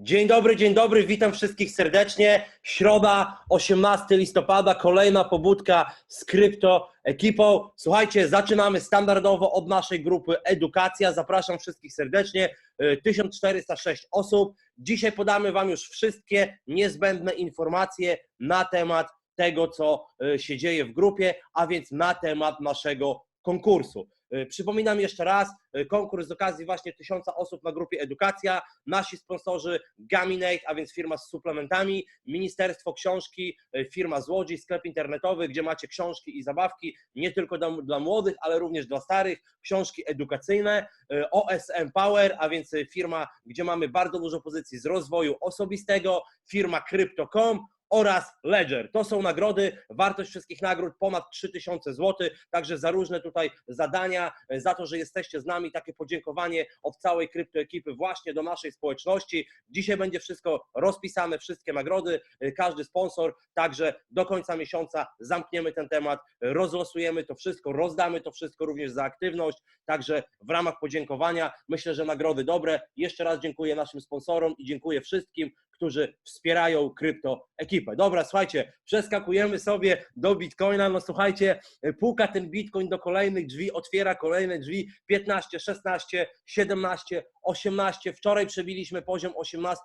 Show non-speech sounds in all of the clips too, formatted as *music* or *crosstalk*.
Dzień dobry, dzień dobry, witam wszystkich serdecznie. Środa, 18 listopada, kolejna pobudka z krypto ekipą. Słuchajcie, zaczynamy standardowo od naszej grupy Edukacja. Zapraszam wszystkich serdecznie. Y, 1406 osób. Dzisiaj podamy Wam już wszystkie niezbędne informacje na temat tego, co y, się dzieje w grupie, a więc na temat naszego konkursu. Y, Przypominam jeszcze raz, y, konkurs z okazji właśnie tysiąca osób na grupie Edukacja. Nasi sponsorzy Gaminate, a więc firma z suplementami, Ministerstwo Książki, y, firma z Łodzi, sklep internetowy, gdzie macie książki i zabawki, nie tylko dla, dla młodych, ale również dla starych, książki edukacyjne, OSM Power, a więc firma, gdzie mamy bardzo dużo pozycji z rozwoju osobistego, firma Crypto.com, oraz Ledger. To są nagrody, wartość wszystkich nagród ponad 3000 zł, także za różne tutaj zadania, za to, że jesteście z nami, takie podziękowanie od całej kryptoekipy właśnie do naszej społeczności. Dzisiaj będzie wszystko rozpisane, wszystkie nagrody, każdy sponsor, także do końca miesiąca zamkniemy ten temat, rozlosujemy to wszystko, rozdamy to wszystko również za aktywność, także w ramach podziękowania myślę, że nagrody dobre. Jeszcze raz dziękuję naszym sponsorom i dziękuję wszystkim, którzy wspierają krypto ekipę. Dobra, słuchajcie, przeskakujemy sobie do Bitcoina. No słuchajcie, puka ten Bitcoin do kolejnych drzwi, otwiera kolejne drzwi 15, 16, 17, 18. Wczoraj przebiliśmy poziom 18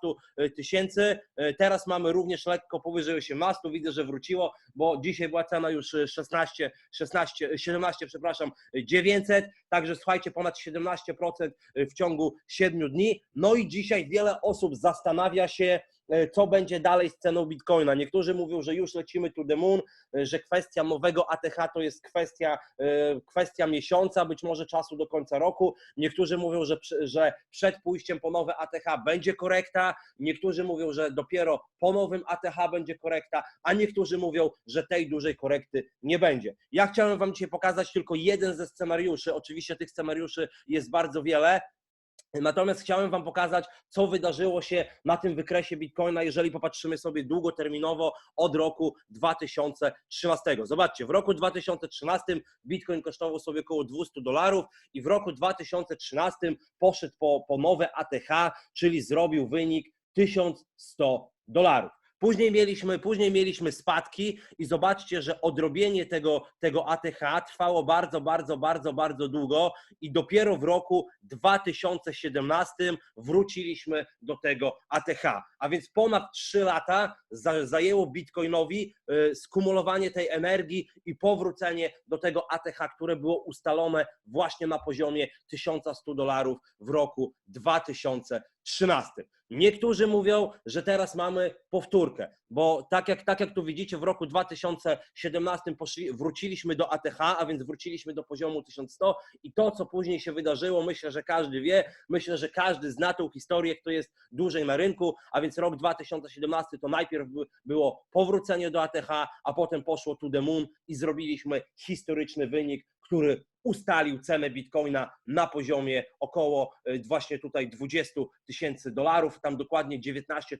tysięcy. Teraz mamy również lekko powyżej 18. Widzę, że wróciło, bo dzisiaj była cena już 16, 16, 17, przepraszam, 900. Także słuchajcie, ponad 17% w ciągu 7 dni. No i dzisiaj wiele osób zastanawia się, e, co będzie dalej z ceną Bitcoina. Niektórzy mówią, że już lecimy to the moon, e, że kwestia nowego ATH to jest kwestia, e, kwestia miesiąca, być może czasu do końca roku. Niektórzy mówią, że, że przed pójściem po nowe ATH będzie korekta. Niektórzy mówią, że dopiero po nowym ATH będzie korekta, a niektórzy mówią, że tej dużej korekty nie będzie. Ja chciałem Wam dzisiaj pokazać tylko jeden ze scenariuszy. Oczywiście tych scenariuszy jest bardzo wiele. Natomiast chciałem Wam pokazać, co wydarzyło się na tym wykresie Bitcoina, jeżeli popatrzymy sobie długoterminowo od roku 2013. Zobaczcie, w roku 2013 Bitcoin kosztował sobie około 200 dolarów i w roku 2013 poszedł po, po nowe ATH, czyli zrobił wynik 1100 dolarów. Później mieliśmy, później mieliśmy spadki i zobaczcie, że odrobienie tego, tego ATH trwało bardzo, bardzo, bardzo, bardzo długo i dopiero w roku 2017 wróciliśmy do tego ATH. A więc ponad 3 lata za- zajęło Bitcoinowi y, skumulowanie tej energii i powrócenie do tego ATH, które było ustalone właśnie na poziomie 1100 dolarów w roku 2013. Niektórzy mówią, że teraz mamy powtórkę, bo tak jak, tak jak tu widzicie, w roku 2017 poszli, wróciliśmy do ATH, a więc wróciliśmy do poziomu 1100 i to, co później się wydarzyło, myślę, że każdy wie, myślę, że każdy zna tą historię, kto jest dłużej na rynku, a więc rok 2017 to najpierw by- było powrócenie do ATH, a potem poszło to the moon i zrobiliśmy historyczny wynik, który ustalił cenę Bitcoina na poziomie około y, właśnie tutaj 20 tysięcy dolarów, tam dokładnie 19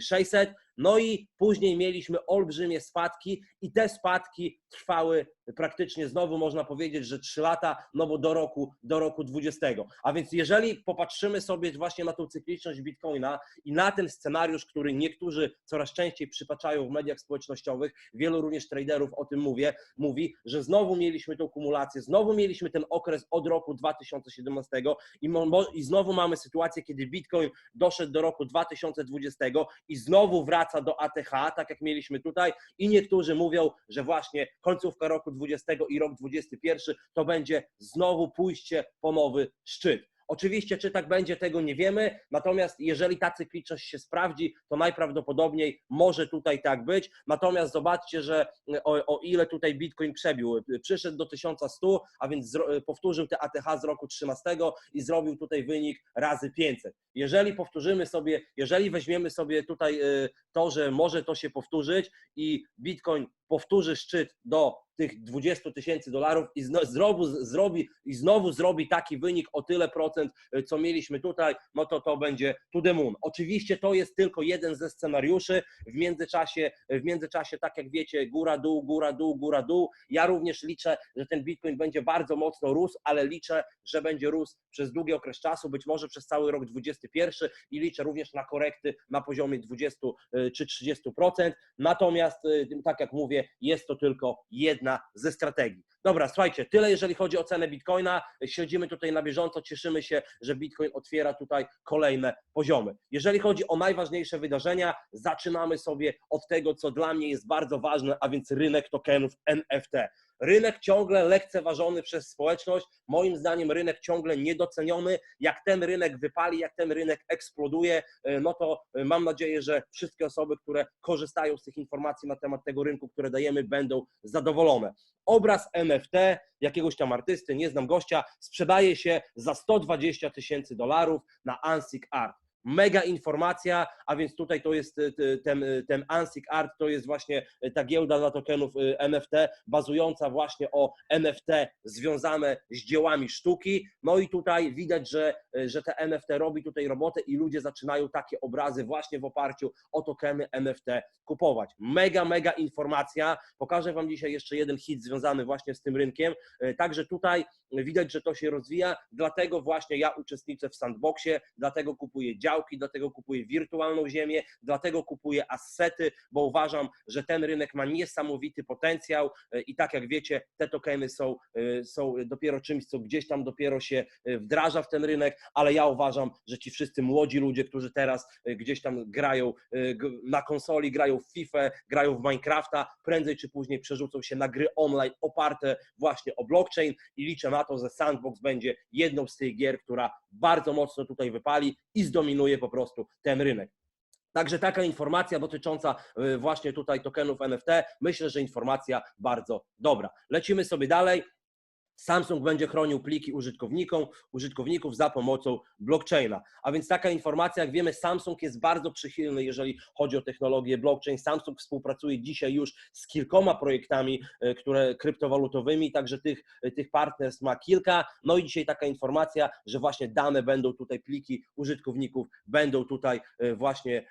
600. No i później mieliśmy olbrzymie spadki i te spadki trwały praktycznie znowu można powiedzieć, że 3 lata, no bo do roku, do roku 20. A więc jeżeli popatrzymy sobie właśnie na tą cykliczność Bitcoina i na ten scenariusz, który niektórzy coraz częściej przytaczają w mediach społecznościowych, wielu również traderów o tym mówię, mówi, że znowu mieliśmy tą kumulację, znowu mieliśmy ten okres od roku 2017 i, i znowu mamy sytuację, kiedy Bitcoin doszedł do roku 2020 i znowu wraca do ATH, tak jak mieliśmy tutaj i niektórzy mówią, że właśnie końcówka roku 20 i rok 21 to będzie znowu pójście po nowy szczyt. Oczywiście, czy tak będzie, tego nie wiemy, natomiast jeżeli ta cykliczność się sprawdzi, to najprawdopodobniej może tutaj tak być. Natomiast zobaczcie, że o, o ile tutaj Bitcoin przebił, przyszedł do 1100, a więc zro, powtórzył te ATH z roku 13 i zrobił tutaj wynik razy 500. Jeżeli powtórzymy sobie, jeżeli weźmiemy sobie tutaj to, że może to się powtórzyć i Bitcoin powtórzy szczyt do tych 20 tysięcy dolarów i zno, znowu, zrobi, i znowu zrobi taki wynik o tyle procent, y, co mieliśmy tutaj, no to to będzie to the moon. Oczywiście to jest tylko jeden ze scenariuszy. W międzyczasie, w międzyczasie tak jak wiecie, góra, dół, góra, dół, góra, dół. Ja również liczę, że ten Bitcoin będzie bardzo mocno rósł, ale liczę, że będzie rósł przez długi okres czasu, być może przez cały rok 2021 i liczę również na korekty na poziomie 20 y, czy 30%. Natomiast, y, tak jak mówię, jest to tylko jedna ze strategii. Dobra, słuchajcie, tyle jeżeli chodzi o cenę Bitcoina. Śledzimy tutaj na bieżąco, cieszymy się, że Bitcoin otwiera tutaj kolejne poziomy. Jeżeli chodzi o najważniejsze wydarzenia, zaczynamy sobie od tego, co dla mnie jest bardzo ważne, a więc rynek tokenów NFT. Rynek ciągle lekceważony przez społeczność, moim zdaniem rynek ciągle niedoceniony. Jak ten rynek wypali, jak ten rynek eksploduje, e, no to e, mam nadzieję, że wszystkie osoby, które korzystają z tych informacji na temat tego rynku, które dajemy, będą zadowolone. Obraz NFT jakiegoś tam artysty, nie znam gościa, sprzedaje się za 120 tysięcy dolarów na Ansik Art mega informacja, a więc tutaj to jest y, ten, y, ten ANSIC Art, to jest właśnie y, ta giełda dla tokenów NFT, bazująca właśnie o NFT związane z dziełami sztuki. No i tutaj widać, że, że te NFT robi tutaj robotę i ludzie zaczynają takie obrazy właśnie w oparciu o tokeny NFT kupować. Mega, mega informacja. Pokażę Wam dzisiaj jeszcze jeden hit związany właśnie z tym rynkiem. Także tutaj widać, że to się rozwija, dlatego właśnie ja uczestniczę w sandboxie, dlatego kupuję dział działki, dlatego kupuję wirtualną ziemię, dlatego kupuję assety, bo uważam, że ten rynek ma niesamowity potencjał e, i tak jak wiecie, te tokeny są, e, są dopiero czymś, co gdzieś tam dopiero się e, wdraża w ten rynek, ale ja uważam, że ci wszyscy młodzi ludzie, którzy teraz gdzieś tam grają na konsoli, grają w FIFA, grają w Minecrafta, prędzej czy później przerzucą się na gry online oparte właśnie o blockchain i liczę na to, że Sandbox będzie jedną z tych gier, która bardzo mocno tutaj wypali i zdominuje po prostu ten rynek. Także taka informacja dotycząca y, właśnie tutaj tokenów NFT. Myślę, że informacja bardzo dobra. Lecimy sobie dalej. Samsung będzie chronił pliki użytkownikom, użytkowników za pomocą blockchaina. A więc taka informacja, jak wiemy, Samsung jest bardzo przychylny, jeżeli chodzi o technologię blockchain. Samsung współpracuje dzisiaj już z kilkoma projektami, e, które kryptowalutowymi, także tych, e, tych partnerstw ma kilka. No i dzisiaj taka informacja, że właśnie dane będą tutaj, pliki użytkowników będą tutaj e, właśnie,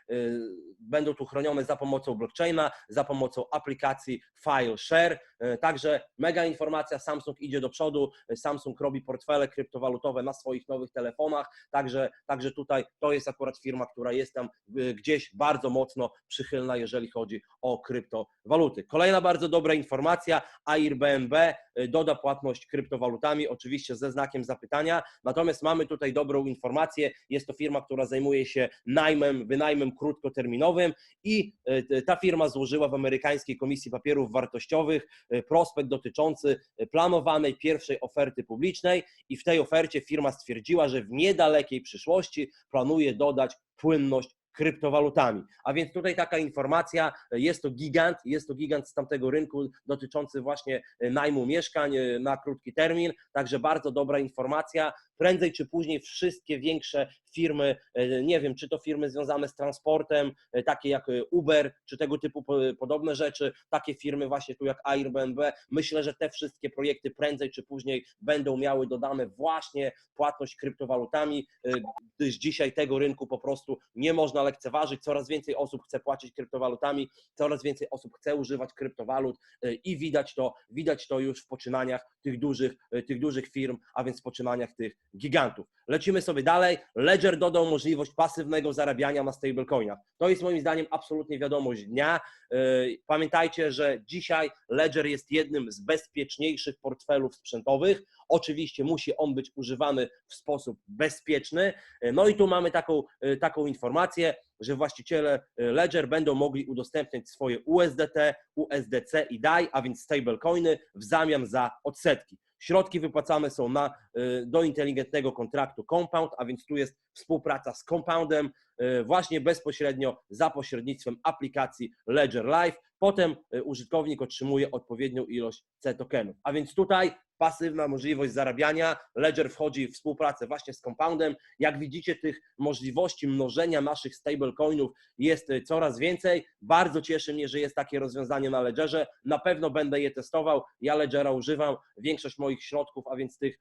będą tu chronione za pomocą blockchaina, za pomocą aplikacji FileShare. Także mega informacja, Samsung idzie do przodu. Samsung robi portfele kryptowalutowe na swoich nowych telefonach, także, także tutaj to jest akurat firma, która jest tam y, gdzieś bardzo mocno przychylna, jeżeli chodzi o kryptowaluty. Kolejna bardzo dobra informacja, AIR-BNB doda płatność kryptowalutami, oczywiście ze znakiem zapytania, natomiast mamy tutaj dobrą informację, jest to firma, która zajmuje się najmem, wynajmem krótkoterminowym i ta firma złożyła w amerykańskiej Komisji Papierów Wartościowych prospekt dotyczący planowanej pierwszej oferty publicznej i w tej ofercie firma stwierdziła, że w niedalekiej przyszłości planuje dodać płynność kryptowalutami. A więc tutaj taka informacja, jest to gigant, jest to gigant z tamtego rynku dotyczący właśnie najmu mieszkań na krótki termin, także bardzo dobra informacja. Prędzej czy później wszystkie większe firmy, e, nie wiem, czy to firmy związane z transportem, e, takie jak e, Uber, czy tego typu podobne rzeczy, takie firmy właśnie tu jak Airbnb, myślę, że te wszystkie projekty prędzej czy później będą miały dodane właśnie płatność kryptowalutami, gdyż dzisiaj tego rynku po prostu nie można lekceważyć, coraz więcej osób chce płacić kryptowalutami, coraz więcej osób chce używać kryptowalut i widać to, widać to już w poczynaniach tych dużych, tych dużych firm, a więc w poczynaniach tych gigantów. Lecimy sobie dalej. Ledger dodał możliwość pasywnego zarabiania na stablecoinach. To jest moim zdaniem absolutnie wiadomość dnia. Yy, pamiętajcie, że dzisiaj Ledger jest jednym z bezpieczniejszych portfelów sprzętowych. Oczywiście musi on być używany w sposób bezpieczny. Yy, no i tu mamy taką, yy, taką informację, że właściciele Ledger będą mogli udostępniać swoje USDT, USDC i DAI, a więc stablecoiny w zamian za odsetki. Środki wypłacane są na, y, do inteligentnego kontraktu Compound, a więc tu jest współpraca z Compoundem y, właśnie bezpośrednio za pośrednictwem aplikacji Ledger Live. Potem y, użytkownik otrzymuje odpowiednią ilość C-tokenów. A więc tutaj pasywna możliwość zarabiania. Ledger wchodzi w współpracę właśnie z Compoundem. Jak widzicie, tych możliwości mnożenia naszych stablecoinów jest y, coraz więcej. Bardzo cieszy mnie, że jest takie rozwiązanie na Ledgerze. Na pewno będę je testował. Ja Ledgera używam. Większość moich środków, a więc tych,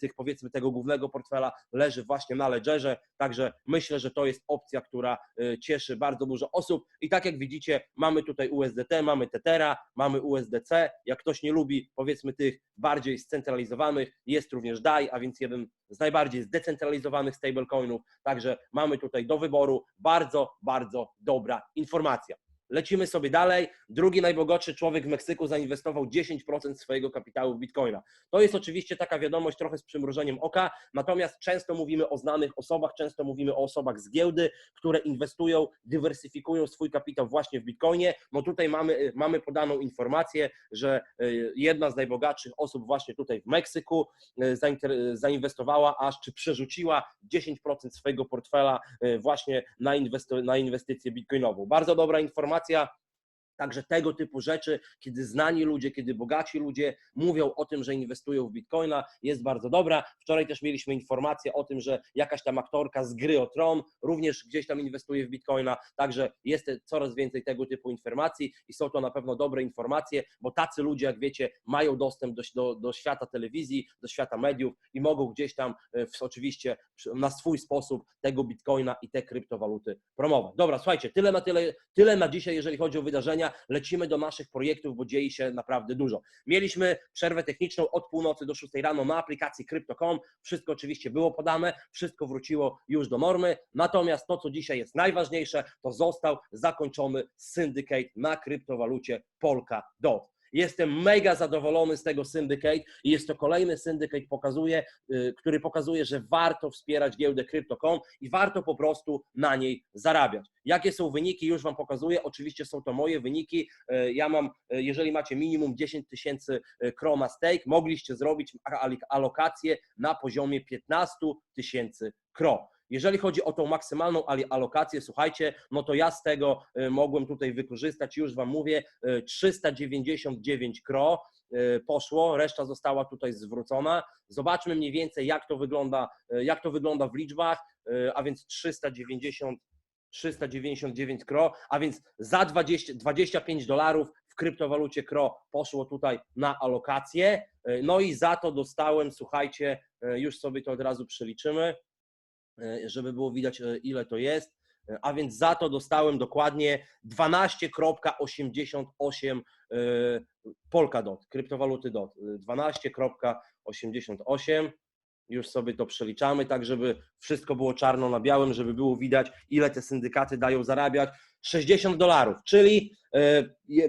tych powiedzmy tego głównego portfela leży właśnie na Ledgerze. Także myślę, że to jest opcja, która y, cieszy bardzo dużo osób. I tak jak widzicie, mamy tutaj USDT, mamy Tethera, mamy USDC. Jak ktoś nie lubi, powiedzmy, tych bardziej scentralizowanych, jest również DAI, a więc jeden z najbardziej zdecentralizowanych stablecoinów. Także mamy tutaj do wyboru bardzo, bardzo dobra informacja. Lecimy sobie dalej. Drugi najbogatszy człowiek w Meksyku zainwestował 10% swojego kapitału w bitcoina. To jest oczywiście taka wiadomość trochę z przymrużeniem oka, natomiast często mówimy o znanych osobach, często mówimy o osobach z giełdy, które inwestują, dywersyfikują swój kapitał właśnie w bitcoinie. No tutaj mamy, mamy podaną informację, że y, jedna z najbogatszych osób właśnie tutaj w Meksyku y, zainwestowała aż, czy przerzuciła 10% swojego portfela y, właśnie na inwestycję bitcoinową. Bardzo dobra informacja. informacja Także tego typu rzeczy, kiedy znani ludzie, kiedy bogaci ludzie mówią o tym, że inwestują w bitcoina, jest bardzo dobra. Wczoraj też mieliśmy informację o tym, że jakaś tam aktorka z gry o tron również gdzieś tam inwestuje w bitcoina. Także jest coraz więcej tego typu informacji i są to na pewno dobre informacje, bo tacy ludzie, jak wiecie, mają dostęp do, do, do świata telewizji, do świata mediów i mogą gdzieś tam e, w, oczywiście na swój sposób tego bitcoina i te kryptowaluty promować. Dobra, słuchajcie, tyle na tyle, tyle na dzisiaj, jeżeli chodzi o wydarzenia lecimy do naszych projektów, bo dzieje się naprawdę dużo. Mieliśmy przerwę techniczną od północy do 6 rano na aplikacji Crypto.com. Wszystko oczywiście było podane, wszystko wróciło już do normy. Natomiast to, co dzisiaj jest najważniejsze, to został zakończony syndicate na kryptowalucie Polkadot. Jestem mega zadowolony z tego syndicate i jest to kolejny syndicate, pokazuje, y, który pokazuje, że warto wspierać giełdę Crypto.com i warto po prostu na niej zarabiać. Jakie są wyniki, już Wam pokazuję. Oczywiście są to moje wyniki. Y, Ja mam, y, jeżeli macie minimum 10 tysięcy kron na stake, mogliście zrobić alokację na poziomie 15 tysięcy kron. Jeżeli chodzi o tą maksymalną alokację, słuchajcie, no to ja z tego y, mogłem tutaj wykorzystać, już Wam mówię, y, 399 kro y, poszło, reszta została tutaj zwrócona. Zobaczmy mniej więcej, jak to wygląda, y, jak to wygląda w liczbach, y, a więc 390 399 kro, a więc za 20, 25 dolarów w kryptowalucie kro poszło tutaj na alokację. Y, No i za to dostałem, słuchajcie, y, już sobie to od razu przeliczymy, y, żeby było widać, y, ile to jest. Y, A więc za to dostałem dokładnie 12,88 y, Polkadot, kryptowaluty DOT. Y, 12,88. Już sobie to przeliczamy, tak żeby wszystko było czarno na białym, żeby było widać, ile te syndykaty dają zarabiać. 60 dolarów, czyli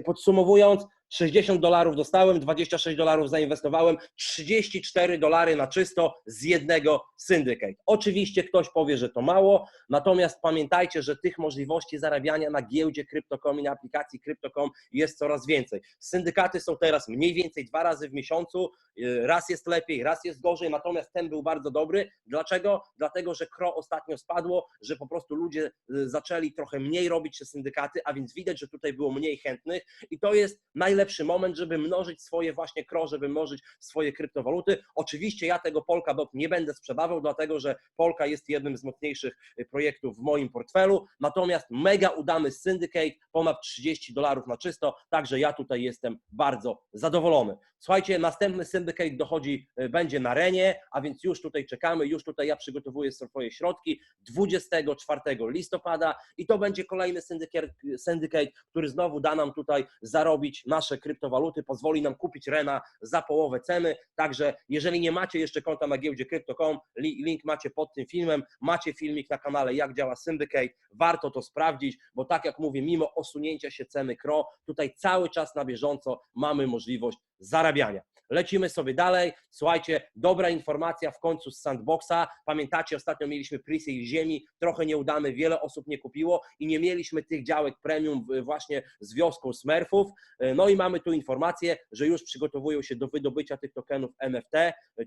podsumowując, 60 dolarów dostałem, 26 dolarów zainwestowałem, 34 dolary na czysto z jednego syndicate. Oczywiście ktoś powie, że to mało, natomiast pamiętajcie, że tych możliwości zarabiania na giełdzie Crypto.com i na aplikacji Crypto.com jest coraz więcej. Syndykaty są teraz mniej więcej dwa razy w miesiącu, y, raz jest lepiej, raz jest gorzej, natomiast ten był bardzo dobry. Dlaczego? Dlatego, że KRO ostatnio spadło, że po prostu ludzie y, zaczęli trochę mniej robić te syndykaty, a więc widać, że tutaj było mniej chętnych i to jest najlepszy moment, żeby mnożyć swoje właśnie KRO, żeby mnożyć swoje kryptowaluty. Oczywiście ja tego Polkadot nie będę sprzedawał, dlatego że Polka jest jednym z mocniejszych y, projektów w moim portfelu, natomiast mega udany syndicate, ponad 30 dolarów na czysto, także ja tutaj jestem bardzo zadowolony. Słuchajcie, następny syndicate dochodzi, y, będzie na Renie, a więc już tutaj czekamy, już tutaj ja przygotowuję swoje środki 24 listopada i to będzie kolejny syndicate, syndicate, który znowu da nam tutaj zarobić nasze kryptowaluty, pozwoli nam kupić Rena za połowę ceny, także jeżeli nie macie jeszcze konta na giełdzie Crypto.com, li- link macie pod tym filmem, macie filmik na kanale jak działa syndicate, warto to sprawdzić, bo tak jak mówię, mimo osunięcia się ceny KRO, tutaj cały czas na bieżąco mamy możliwość zarabiania. Lecimy sobie dalej. Słuchajcie, dobra informacja w końcu z Sandboxa. Pamiętacie, ostatnio mieliśmy pre-sale ziemi, trochę nieudany, wiele osób nie kupiło i nie mieliśmy tych działek premium właśnie z wioską Smurfów. No i mamy tu informację, że już przygotowują się do wydobycia tych tokenów NFT,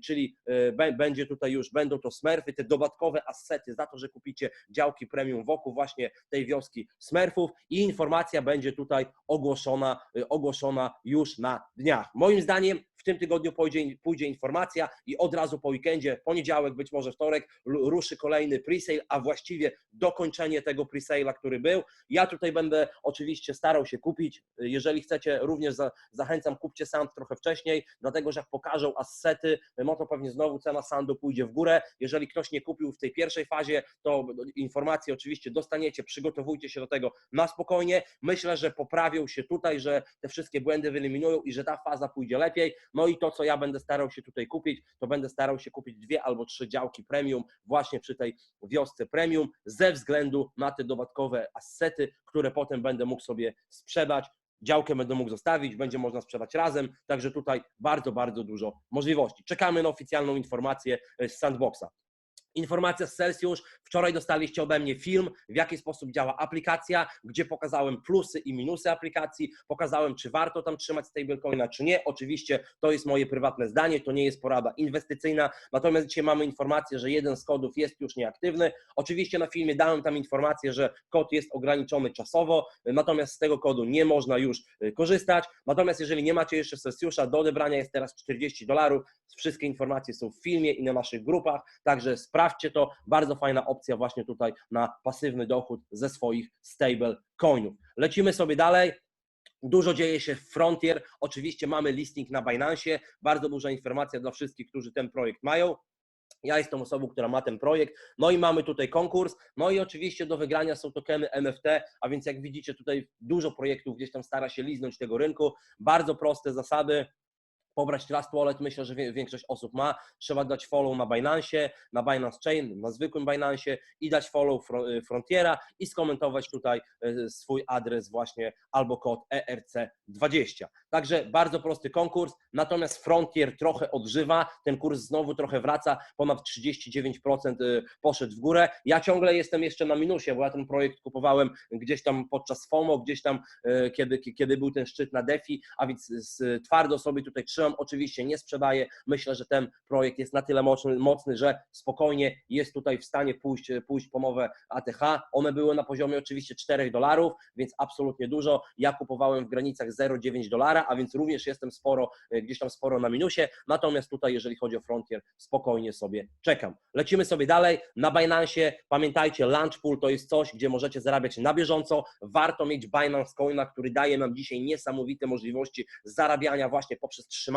czyli e, bę- będzie tutaj już, będą to Smurfy, te dodatkowe assety za to, że kupicie działki premium wokół właśnie tej wioski Smurfów i informacja będzie tutaj ogłoszona, e, ogłoszona już na dniach. Moim zdaniem w tym tygodniu pójdzie, pójdzie informacja i od razu po weekendzie, poniedziałek, być może wtorek, ruszy kolejny presale, a właściwie dokończenie tego presale'a, który był. Ja tutaj będę oczywiście starał się kupić. Jeżeli chcecie, również za, zachęcam, kupcie sand trochę wcześniej, dlatego że jak pokażą assety, no to pewnie znowu cena sandu pójdzie w górę. Jeżeli ktoś nie kupił w tej pierwszej fazie, to informacje oczywiście dostaniecie, przygotowujcie się do tego na spokojnie. Myślę, że poprawią się tutaj, że te wszystkie błędy wyeliminują i że ta faza pójdzie lepiej. No i to, co ja będę starał się tutaj kupić, to będę starał się kupić dwie albo trzy działki premium właśnie przy tej wiosce premium ze względu na te dodatkowe assety, które potem będę mógł sobie sprzedać. Działkę będę mógł zostawić, będzie można sprzedać razem, także tutaj bardzo, bardzo dużo możliwości. Czekamy na oficjalną informację e, z Sandboxa. Informacja z Celsius. Wczoraj dostaliście ode mnie film, w jaki sposób działa aplikacja, gdzie pokazałem plusy i minusy aplikacji, pokazałem, czy warto tam trzymać stablecoina, czy nie. Oczywiście to jest moje prywatne zdanie, to nie jest porada inwestycyjna. Natomiast dzisiaj mamy informację, że jeden z kodów jest już nieaktywny. Oczywiście na filmie dałem tam informację, że kod jest ograniczony czasowo, natomiast z tego kodu nie można już y, korzystać. Natomiast jeżeli nie macie jeszcze Celsiusa, do odebrania jest teraz 40 dolarów. Wszystkie informacje są w filmie i na naszych grupach, także sprawdźcie to. Bardzo fajna opcja właśnie tutaj na pasywny dochód ze swoich stable coinów. Lecimy sobie dalej. Dużo dzieje się w Frontier. Oczywiście mamy listing na Binance. Bardzo duża informacja dla wszystkich, którzy ten projekt mają. Ja jestem osobą, która ma ten projekt. No i mamy tutaj konkurs. No i oczywiście do wygrania są tokeny NFT, a więc jak widzicie tutaj dużo projektów gdzieś tam stara się liznąć tego rynku. Bardzo proste zasady pobrać Trust Wallet, myślę, że większość osób ma. Trzeba dać follow na Binance, na Binance Chain, na zwykłym Binance i dać follow y, Frontiera i skomentować tutaj y, swój adres właśnie albo kod E ERC20. Także bardzo prosty konkurs, natomiast Frontier trochę odżywa, ten kurs znowu trochę wraca, ponad 39% y, poszedł w górę. Ja ciągle jestem jeszcze na minusie, bo ja ten projekt kupowałem gdzieś tam podczas FOMO, gdzieś tam kiedy, kiedy był ten szczyt na DeFi, a więc twardo sobie tutaj trzymam, oczywiście nie sprzedaję, myślę, że ten projekt jest na tyle mocny, mocny że spokojnie jest tutaj w stanie pójść, pójść po mowę ATH, one były na poziomie oczywiście 4 dolarów, więc absolutnie dużo, ja kupowałem w granicach 0,9 dolara, a więc również jestem sporo, y, gdzieś tam sporo na minusie, natomiast tutaj jeżeli chodzi o Frontier, spokojnie sobie czekam. Lecimy sobie dalej, na Binance, pamiętajcie, Launch Pool to jest coś, gdzie możecie zarabiać na bieżąco, warto mieć Binance Coina, który daje nam dzisiaj niesamowite możliwości zarabiania właśnie poprzez trzymanie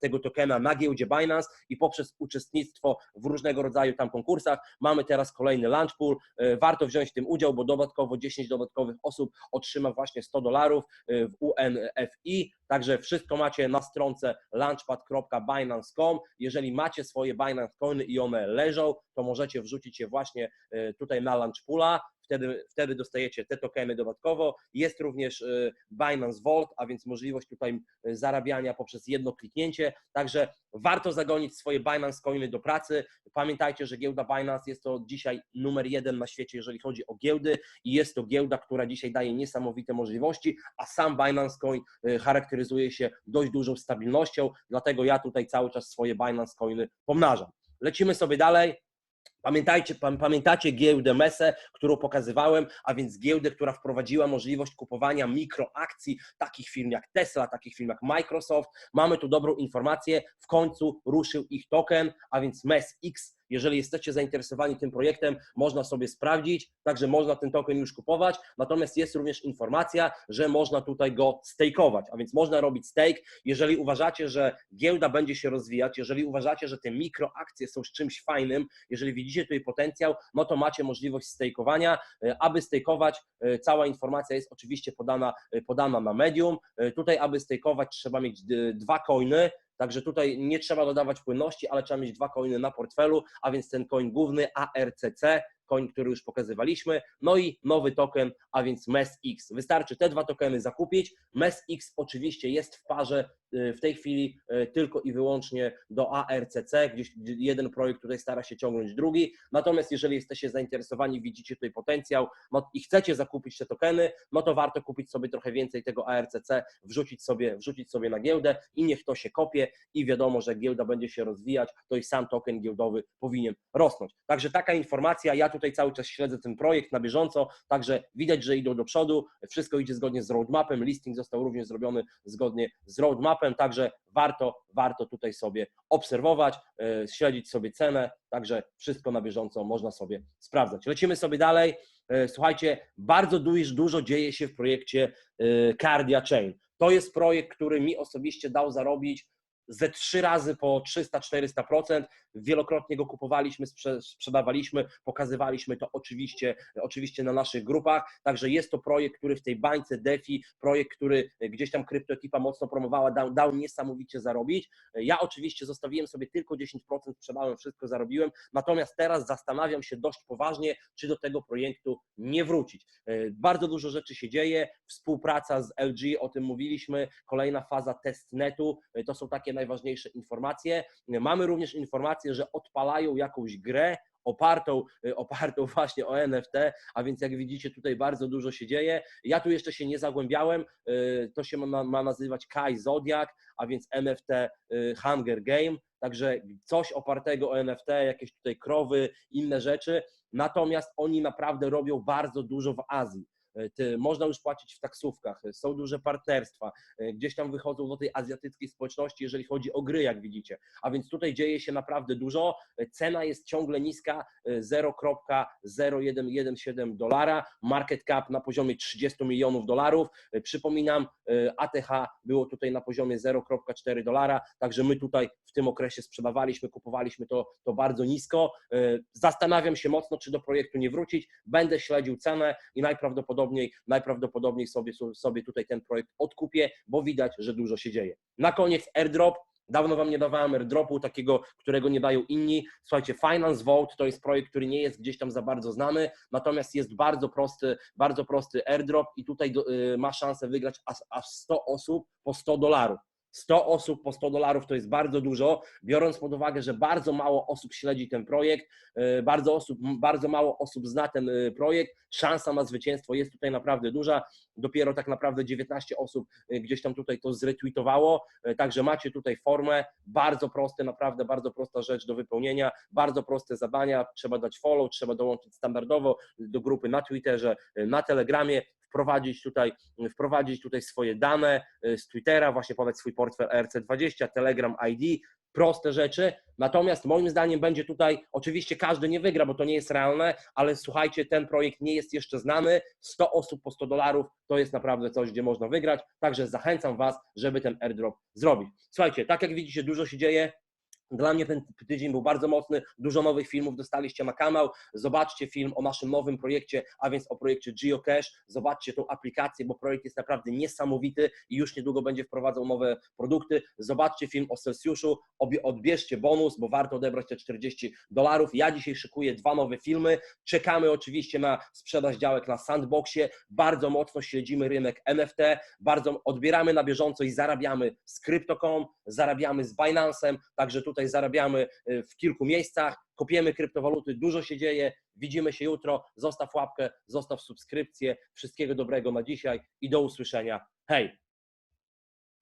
tego tokena na giełdzie Binance i poprzez uczestnictwo w różnego rodzaju tam konkursach. Mamy teraz kolejny Launch Pool, E, warto wziąć w tym udział, bo dodatkowo 10 dodatkowych osób otrzyma właśnie 100 dolarów e, w UNFI, także wszystko macie na stronce launchpad.binance.com. Jeżeli macie swoje Binance Coiny i one leżą, to możecie wrzucić je właśnie e, tutaj na Launch Poola, wtedy, wtedy dostajecie te tokeny dodatkowo. Jest również e, Binance Vault, a więc możliwość tutaj e, zarabiania poprzez jedno kliknięcie, także warto zagonić swoje Binance Coiny do pracy. Pamiętajcie, że giełda Binance jest to dzisiaj numer jeden na świecie, jeżeli chodzi o giełdy i jest to giełda, która dzisiaj daje niesamowite możliwości, a sam Binance Coin e, charakteryzuje się dość dużą stabilnością, dlatego ja tutaj cały czas swoje Binance Coiny pomnażam. Lecimy sobie dalej. Pamiętajcie, pam- pamiętacie giełdę MESE, którą pokazywałem, a więc giełdę, która wprowadziła możliwość kupowania mikroakcji takich firm jak Tesla, takich firm jak Microsoft. Mamy tu dobrą informację, w końcu ruszył ich token, a więc MESX. Jeżeli jesteście zainteresowani tym projektem, można sobie sprawdzić, także można ten token już kupować. Natomiast jest również informacja, że można tutaj go stakeować, a więc można robić stake. Jeżeli uważacie, że giełda będzie się rozwijać, jeżeli uważacie, że te mikroakcje są czymś fajnym, jeżeli widzicie tutaj potencjał, no to macie możliwość stakeowania. E, Aby stakeować, e, cała informacja jest oczywiście podana, e, podana na medium. Tutaj, aby stakeować, trzeba mieć dwa coiny. Także tutaj nie trzeba dodawać płynności, ale trzeba mieć dwa coiny na portfelu, a więc ten coin główny ARCC, coin, który już pokazywaliśmy, no i nowy token, a więc MESX. Wystarczy te dwa tokeny zakupić. MESX oczywiście jest w parze y, w tej chwili y, tylko i wyłącznie do ARCC, gdzieś jeden projekt tutaj stara się ciągnąć drugi. Natomiast jeżeli jesteście zainteresowani, widzicie tutaj potencjał no, i chcecie zakupić te tokeny, no to warto kupić sobie trochę więcej tego ARCC, wrzucić sobie, wrzucić sobie na giełdę i niech to się kopie i wiadomo, że giełda będzie się rozwijać, to i sam token giełdowy powinien rosnąć. Także taka informacja, ja tutaj tutaj cały czas śledzę ten projekt na bieżąco, także widać, że idą do przodu, wszystko idzie zgodnie z roadmapem, listing został również zrobiony zgodnie z roadmapem, także warto, warto tutaj sobie obserwować, e, śledzić sobie cenę, także wszystko na bieżąco można sobie sprawdzać. Lecimy sobie dalej. E, Słuchajcie, bardzo dużo, dzieje się w projekcie e, Cardia Chain. To jest projekt, który mi osobiście dał zarobić ze trzy razy po 300-400%. Wielokrotnie go kupowaliśmy, sprze- sprzedawaliśmy, pokazywaliśmy to oczywiście, oczywiście na naszych grupach. Także jest to projekt, który w tej bańce DeFi, projekt, który gdzieś tam kryptoekipa mocno promowała, dał, dał niesamowicie zarobić. Ja oczywiście zostawiłem sobie tylko 10%, sprzedałem wszystko, zarobiłem. Natomiast teraz zastanawiam się dość poważnie, czy do tego projektu nie wrócić. E, Bardzo dużo rzeczy się dzieje, współpraca z LG, o tym mówiliśmy, kolejna faza testnetu, E, to są takie najważniejsze informacje. Mamy również informację, że odpalają jakąś grę, opartą, e, opartą *laughs* właśnie o NFT, a więc jak widzicie tutaj bardzo dużo się dzieje. Ja tu jeszcze się nie zagłębiałem, e, to się ma, ma nazywać Kai Zodiac, a więc NFT e, Hunger Game, także coś opartego o NFT, jakieś tutaj krowy, inne rzeczy, natomiast oni naprawdę robią bardzo dużo w Azji. E, można już płacić w taksówkach, e, są duże partnerstwa, e, gdzieś tam wychodzą do tej azjatyckiej społeczności, jeżeli chodzi o gry, jak widzicie. A więc tutaj dzieje się naprawdę dużo. Cena jest ciągle niska, e, 0,0117 dolara, market cap na poziomie 30 milionów dolarów. Przypominam, ATH było tutaj na poziomie 0,4 dolara, także my tutaj w tym okresie sprzedawaliśmy, kupowaliśmy to, to bardzo nisko. Zastanawiam się mocno, czy do projektu nie wrócić. Będę śledził cenę i najprawdopodobniej, najprawdopodobniej sobie, sobie tutaj ten projekt odkupię, bo widać, że dużo się dzieje. Na koniec airdrop. Dawno Wam nie dawałem airdropu, takiego, którego nie dają inni. Słuchajcie, Finance Vault to jest projekt, który nie jest gdzieś tam za bardzo znany, natomiast jest bardzo prosty, bardzo prosty airdrop i tutaj do, y, ma szansę wygrać aż, aż 100 osób po 100 dolarów. 100 osób po 100 dolarów to jest bardzo dużo, biorąc pod uwagę, że bardzo mało osób śledzi ten projekt, y, bardzo, osób, bardzo mało osób zna ten y, projekt, szansa na zwycięstwo jest tutaj naprawdę duża. Dopiero tak naprawdę 19 osób y, gdzieś tam tutaj to zretweetowało, także macie tutaj formę, bardzo proste, naprawdę bardzo prosta rzecz do wypełnienia, bardzo proste zadania, trzeba dać follow, trzeba dołączyć standardowo do grupy na Twitterze, na Telegramie, wprowadzić tutaj, wprowadzić tutaj swoje dane y, z Twittera, właśnie podać swój portfel ERC20, Telegram ID, proste rzeczy. Natomiast moim zdaniem będzie tutaj, oczywiście każdy nie wygra, bo to nie jest realne, ale słuchajcie, ten projekt nie jest jeszcze znany. 100 osób po 100 dolarów to jest naprawdę coś, gdzie można wygrać. Także zachęcam Was, żeby ten airdrop zrobić. Słuchajcie, tak jak widzicie, dużo się dzieje. Dla mnie ten tydzień był bardzo mocny, dużo nowych filmów dostaliście na kanał. Zobaczcie film o naszym nowym projekcie, a więc o projekcie Geocache. Zobaczcie tą aplikację, bo projekt jest naprawdę niesamowity i już niedługo będzie wprowadzał nowe produkty. Zobaczcie film o Celsjuszu, odbierzcie bonus, bo warto odebrać te 40 dolarów. Ja dzisiaj szykuję dwa nowe filmy. Czekamy oczywiście na sprzedaż działek na Sandboxie. Bardzo mocno śledzimy rynek NFT, bardzo odbieramy na bieżąco i zarabiamy z Crypto.com, zarabiamy z Binance'em, także tutaj zarabiamy y, w kilku miejscach, kopiemy kryptowaluty, dużo się dzieje, widzimy się jutro, zostaw łapkę, zostaw subskrypcję, wszystkiego dobrego na dzisiaj i do usłyszenia, hej!